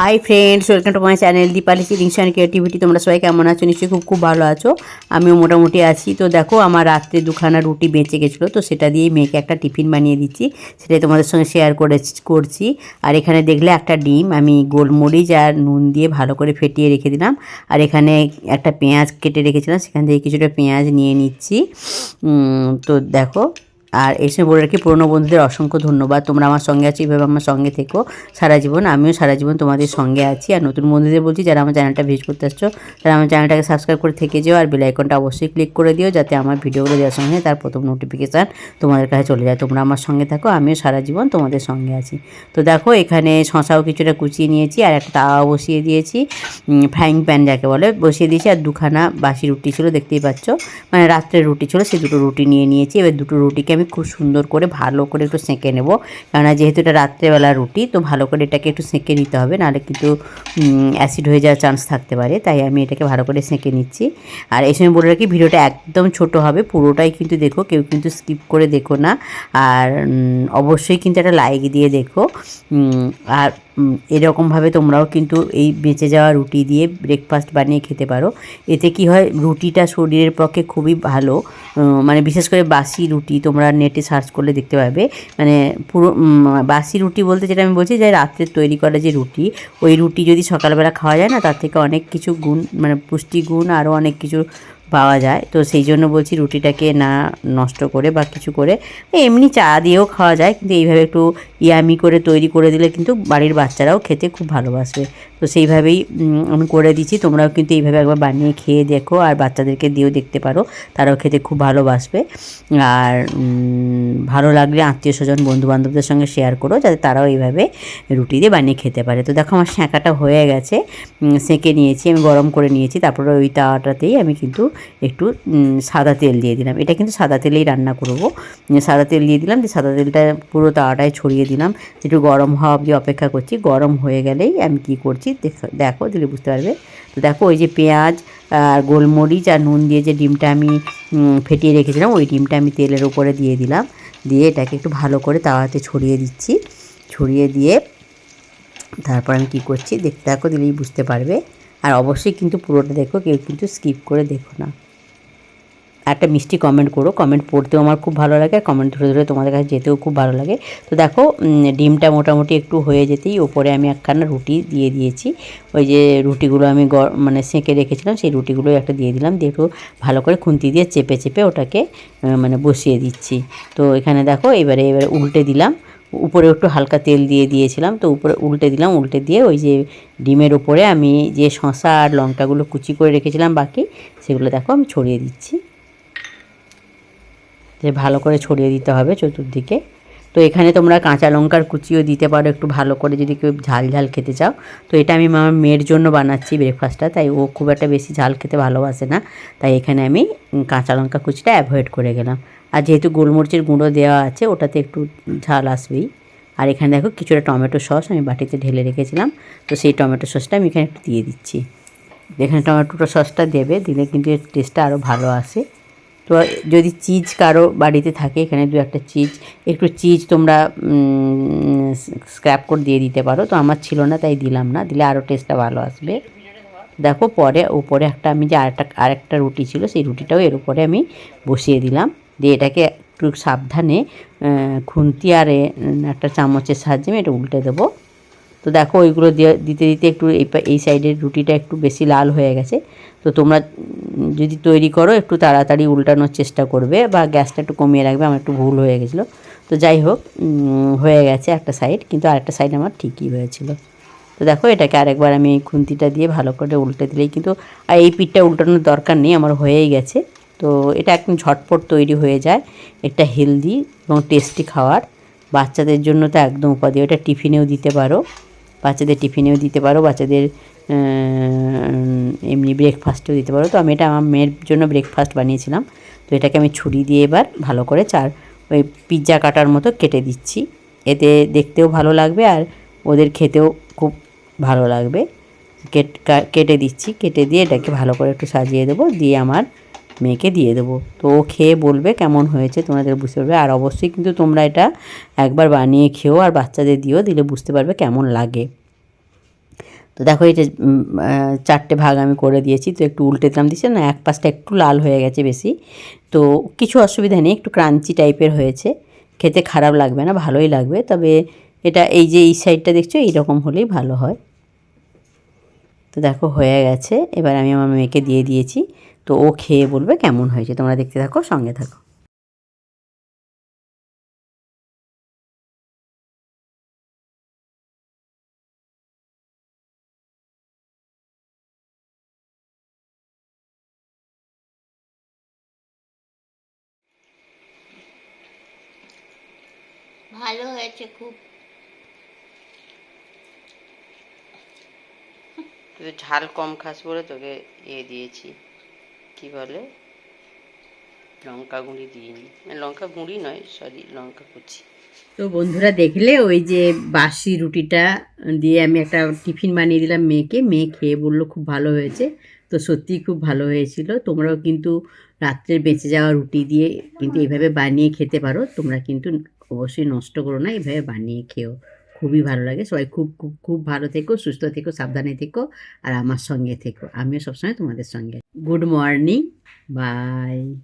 Hi friends welcome to my channel Deepali ceilings and creativity তোমরা সবাই কেমন আছো? নিশ্চয়ই খুব খুব ভালো আছো। আমিও মোটামুটি আছি। তো দেখো, আমার রাত্রে দুখানা রুটি বেঁচে গেছিল। তো সেটা দিয়েই মেয়েকে একটা টিফিন বানিয়ে দিচ্ছি। সেটাই তোমাদের সঙ্গে শেয়ার করে, করছি। আর এখানে দেখলে একটা ডিম, আমি গোলমরিচ আর নুন দিয়ে ভালো করে ফেটিয়ে রেখে দিলাম। আর এখানে একটা পেঁয়াজ কেটে রেখেছিলাম। সেখান থেকে কিছুটা পেঁয়াজ নিয়ে নিচ্ছি। তো দেখো আর সময় বলে রাখি, পুরনো বন্ধুদের অসংখ্য ধন্যবাদ। তোমরা আমার সঙ্গে আছো, এইভাবে আমার সঙ্গে থেকো। সারা জীবন, আমিও সারা জীবন তোমাদের সঙ্গে আছি। আর নতুন বন্ধুদের বলছি, যারা আমার চ্যানেলটা ভিজিট করতে আসছো, তারা আমার চ্যানেলটাকে সাবস্ক্রাইব করে থেকে যেও আর বেল আইকনটা অবশ্যই ক্লিক করে দিও, যাতে আমার ভিডিওগুলো দেওয়ার সঙ্গে তার প্রথম নোটিফিকেশান তোমাদের কাছে চলে যায়। তোমরা আমার সঙ্গে থাকো, আমিও সারা জীবন তোমাদের সঙ্গে আছি। তো দেখো, এখানে শশাও কিছুটা কুচিয়ে নিয়েছি, আর একটা তাওয়া বসিয়ে দিয়েছি। ফ্রাইং প্যান যাকে বলে, বসিয়ে দিয়েছি। আর দুখানা বাসি রুটি ছিল, দেখতেই পাচ্ছ। মানে রাত্রে রুটি ছিল, সে দুটো রুটি নিয়ে নিয়েছি। এবার দুটো রুটিকে আমি খুব সুন্দর করে ভালো করে একটু সেঁকে নেব। কেননা যেহেতু এটা রাত্রেবেলা রুটি, তো ভালো করে এটাকে একটু সেঁকে নিতে হবে, নাহলে কিন্তু অ্যাসিড হয়ে যাওয়ার চান্স থাকতে পারে, তাই আমি এটাকে ভালো করে সেঁকে নিচ্ছি। আর এই সময় বলে রাখি, ভিডিওটা একদম ছোট হবে, পুরোটাই কিন্তু দেখো, কেউ কিন্তু স্কিপ করে দেখো না। আর অবশ্যই কিন্তু একটা লাইক দিয়ে দেখো। আর এরকমভাবে তোমরাও কিন্তু এই বেঁচে যাওয়া রুটি দিয়ে ব্রেকফাস্ট বানিয়ে খেতে পারো। এতে কি হয়, রুটিটা শরীরের পক্ষে খুবই ভালো। মানে বিশেষ করে বাসি রুটি তোমরা নেটে সার্চ করলে দেখতে পাবে। মানে পুরো বাসি রুটি বলতে যেটা আমি বলছি যে রাত্রে তৈরি করা যে রুটি, ওই রুটি যদি সকালবেলা খাওয়া যায় না, তার থেকে অনেক কিছু গুণ মানে পুষ্টিগুণ, আরও অনেক কিছু পাওয়া যায়। তো সেই জন্য বলছি রুটিটাকে না নষ্ট করে বা কিছু করে, এমনি চা দিয়েও খাওয়া যায়। কিন্তু এইভাবে একটু ইয়ামি করে তৈরি করে দিলে কিন্তু বাড়ির বাচ্চারাও খেতে খুব ভালোবাসবে। তো সেইভাবেই আমি করে দিচ্ছি। তোমরাও কিন্তু এইভাবে একবার বানিয়ে খেয়ে দেখো আর বাচ্চাদেরকে দিয়েও দেখতে পারো। তারাও খেতে খুব ভালোবাসবে। আর ভালো লাগলে আত্মীয় স্বজন বন্ধু বান্ধবদের সঙ্গে শেয়ার করো যাতে তারাও এইভাবে রুটি দিয়ে বানিয়ে খেতে পারে। তো দেখো আমার সেঁকাটা হয়ে গেছে। সেঁকে নিয়েছি, আমি গরম করে নিয়েছি। তারপরে ওই তাওয়াটাতেই আমি কিন্তু একটু সাদা তেল দিয়ে দিলাম। এটা কিন্তু সাদা তেলেই রান্না করব। সাদা তেল দিয়ে দিলাম। দিয়ে সাদা তেলটা পুরো তাওয়াটায় ছড়িয়ে দিলাম। একটু গরম হওয়া অবধি অপেক্ষা করছি। গরম হয়ে গেলেই আমি কি করছি দেখো- দিলে বুঝতে পারবে। তো দেখো ওই যে পেঁয়াজ আর গোলমরিচ আর নুন দিয়ে যে ডিমটা আমি ফেটিয়ে রেখেছিলাম, ওই ডিমটা আমি তেলের উপরে দিয়ে দিলাম। দিয়ে এটাকে একটু ভালো করে তাওয়াতে ছড়িয়ে দিচ্ছি। ছড়িয়ে দিয়ে তারপর আমি কী করছি, দেখতে দেখো দিলেই বুঝতে পারবে। আর অবশ্যই কিন্তু পুরোটা দেখো, কেউ কিন্তু স্কিপ করে দেখো না। একটা মিষ্টি কমেন্ট করো। কমেন্ট পড়তেও আমার খুব ভালো লাগে আর কমেন্ট ধরে ধরে তোমাদের কাছে যেতেও খুব ভালো লাগে। তো দেখো ডিমটা মোটামুটি একটু হয়ে যেতেই ওপরে আমি একখানা রুটি দিয়ে দিয়েছি। ওই যে রুটিগুলো আমি মানে সেঁকে রেখেছিলাম, সেই রুটিগুলো একটা দিয়ে দিলাম। দিয়ে একটু ভালো করে খুন্তি দিয়ে চেপে চেপে ওটাকে মানে বসিয়ে দিচ্ছি। তো এখানে দেখো, এবারে এবারে উল্টে দিলাম। উপরে একটু হালকা তেল দিয়ে দিয়েছিলাম। তো উপরে উল্টে দিলাম, উল্টে দিয়ে ওই যে ডিমের উপরে আমি যে শসা আর লঙ্কাগুলো কুচি করে রেখেছিলাম বাকি, সেগুলো দেখো আমি ছড়িয়ে দিচ্ছি। যে ভালো করে ছড়িয়ে দিতে হবে চতুর্দিকে। তো এখানে তোমরা কাঁচা লঙ্কার কুচিও দিতে পারো একটু ভালো করে যদি কেউ ঝাল ঝাল খেতে চাও। তো এটা আমি আমার মেয়ের জন্য বানাচ্ছি ব্রেকফাস্টটা তাই ও খুব একটা বেশি ঝাল খেতে ভালোবাসে না। তাই এখানে আমি কাঁচা লঙ্কা কুচিটা অ্যাভয়েড করে গেলাম। আর যেহেতু গোলমরিচের গুঁড়ো দেওয়া আছে, ওটাতে একটু ঝাল আসবেই। আর এখানে দেখো কিছুটা টমেটো সস আমি বাটিতে ঢেলে রেখেছিলাম। তো সেই টমেটো সসটা আমি এখানে একটু দিয়ে দিচ্ছি। এখানে টমেটো সসটা দেবে, দিলে কিন্তু এর টেস্টটা আরও ভালো আসে। তো যদি চিজ কারও বাড়িতে থাকে, এখানে দু একটা চিজ, একটু চিজ তোমরা স্ক্র্যাপ করে দিয়ে দিতে পারো। তো আমার ছিল না, তাই দিলাম না। দিলে আরও টেস্টটা ভালো আসবে। দেখো, পরে, উপরে একটা আমি যে আরেকটা আরেকটা রুটি ছিল, সেই রুটিটাও এর উপরে আমি বসিয়ে দিলাম। দিয়ে এটাকে একটু সাবধানে খুন্তি আর একটা চামচের সাহায্যে আমি এটা উল্টে দেবো। তো দেখো ওইগুলো দিয়ে দিতে দিতে একটু এই এই সাইডের রুটিটা একটু বেশি লাল হয়ে গেছে। তো তোমরা যদি তৈরি করো, একটু তাড়াতাড়ি উল্টানোর চেষ্টা করবে বা গ্যাসটা একটু কমিয়ে রাখবে, আমার একটু ভুল হয়ে গেছিল। তো যাই হোক হয়ে গেছে একটা সাইড, কিন্তু আরেকটা সাইড আমার ঠিকই হয়েছিল। তো দেখো এটাকে আরেকবার আমি এই খুন্তিটা দিয়ে ভালো করে উল্টে দিলেই কিন্তু, আর এই পিঠটা উল্টানোর দরকার নেই, আমার হয়েই গেছে। তো এটা একদম ঝটপট তৈরি হয়ে যায় একটা হেলদি এবং টেস্টি খাওয়ার। বাচ্চাদের জন্য তো একদম উপাদেয়, এটা টিফিনেও দিতে পারো। বাচ্চাদের টিফিনেও দিতে পারো, বাচ্চাদের এমনি ব্রেকফাস্টেও দিতে পারো। তো আমি এটা আমার মেয়ের জন্য ব্রেকফাস্ট বানিয়েছিলাম। তো এটাকে আমি ছুরি দিয়ে এবার ভালো করে চার, ওই পিৎজা কাটার মতো কেটে দিচ্ছি। এতে দেখতেও ভালো লাগবে আর ওদের খেতেও খুব ভালো লাগবে। কেট কেটে দিচ্ছি। কেটে দিয়ে এটাকে ভালো করে একটু সাজিয়ে দেবো। দিয়ে আমার মেয়েকে দিয়ে দেবো। তো ও খেয়ে বলবে কেমন হয়েছে, তোমাদের বুঝতে পারবে। আর অবশ্যই কিন্তু তোমরা এটা একবার বানিয়ে খেও আর বাচ্চাদের দিও দিলে বুঝতে পারবে কেমন লাগে। তো দেখো এটা চারটে ভাগ আমি করে দিয়েছি, তো একটু উল্টে দিলাম। দিচ্ছে না, এক পাশটা একটু লাল হয়ে গেছে বেশি। তো কিছু অসুবিধা নেই, একটু ক্রাঞ্চি টাইপের হয়েছে। খেতে খারাপ লাগবে না, ভালোই লাগবে। তবে এটা এই যে এই সাইডটা দেখছ, এইরকম হলেই ভালো হয়। তো দেখো হয়ে গেছে, এবার আমি আমার মেয়েকে দিয়ে দিয়েছি। তো ও খেয়ে বলবে কেমন হয়েছে। তোমরা দেখতে থাকো সঙ্গে থাকো। ভালো হয়েছে খুব। তুই ঝাল কম খাস বলে তোকে ইয়ে দিয়েছি। কি বলে? লঙ্কা গুঁড়ি দিইনি। লঙ্কা গুঁড়ি নয় সরি লঙ্কা কুচি। তো বন্ধুরা দেখলে ওই যে বাসি রুটিটা দিয়ে আমি একটা টিফিন বানিয়ে দিলাম মেয়েকে। মেয়ে খেয়ে বলল খুব ভালো হয়েছে। তো সত্যিই খুব ভালো হয়েছিল। তোমরাও কিন্তু রাত্রের বেঁচে যাওয়া রুটি দিয়ে কিন্তু এইভাবে বানিয়ে খেতে পারো। তোমরা কিন্তু অবশ্যই নষ্ট করো না, এইভাবে বানিয়ে খেও। খুবই ভালো লাগে। সবাই খুব খুব খুব ভালো থেকো, সুস্থ থেকো, সাবধানে থেকো আর আমার সঙ্গে থেকো। আমিও সবসময় তোমাদের সঙ্গে। Good morning, bye.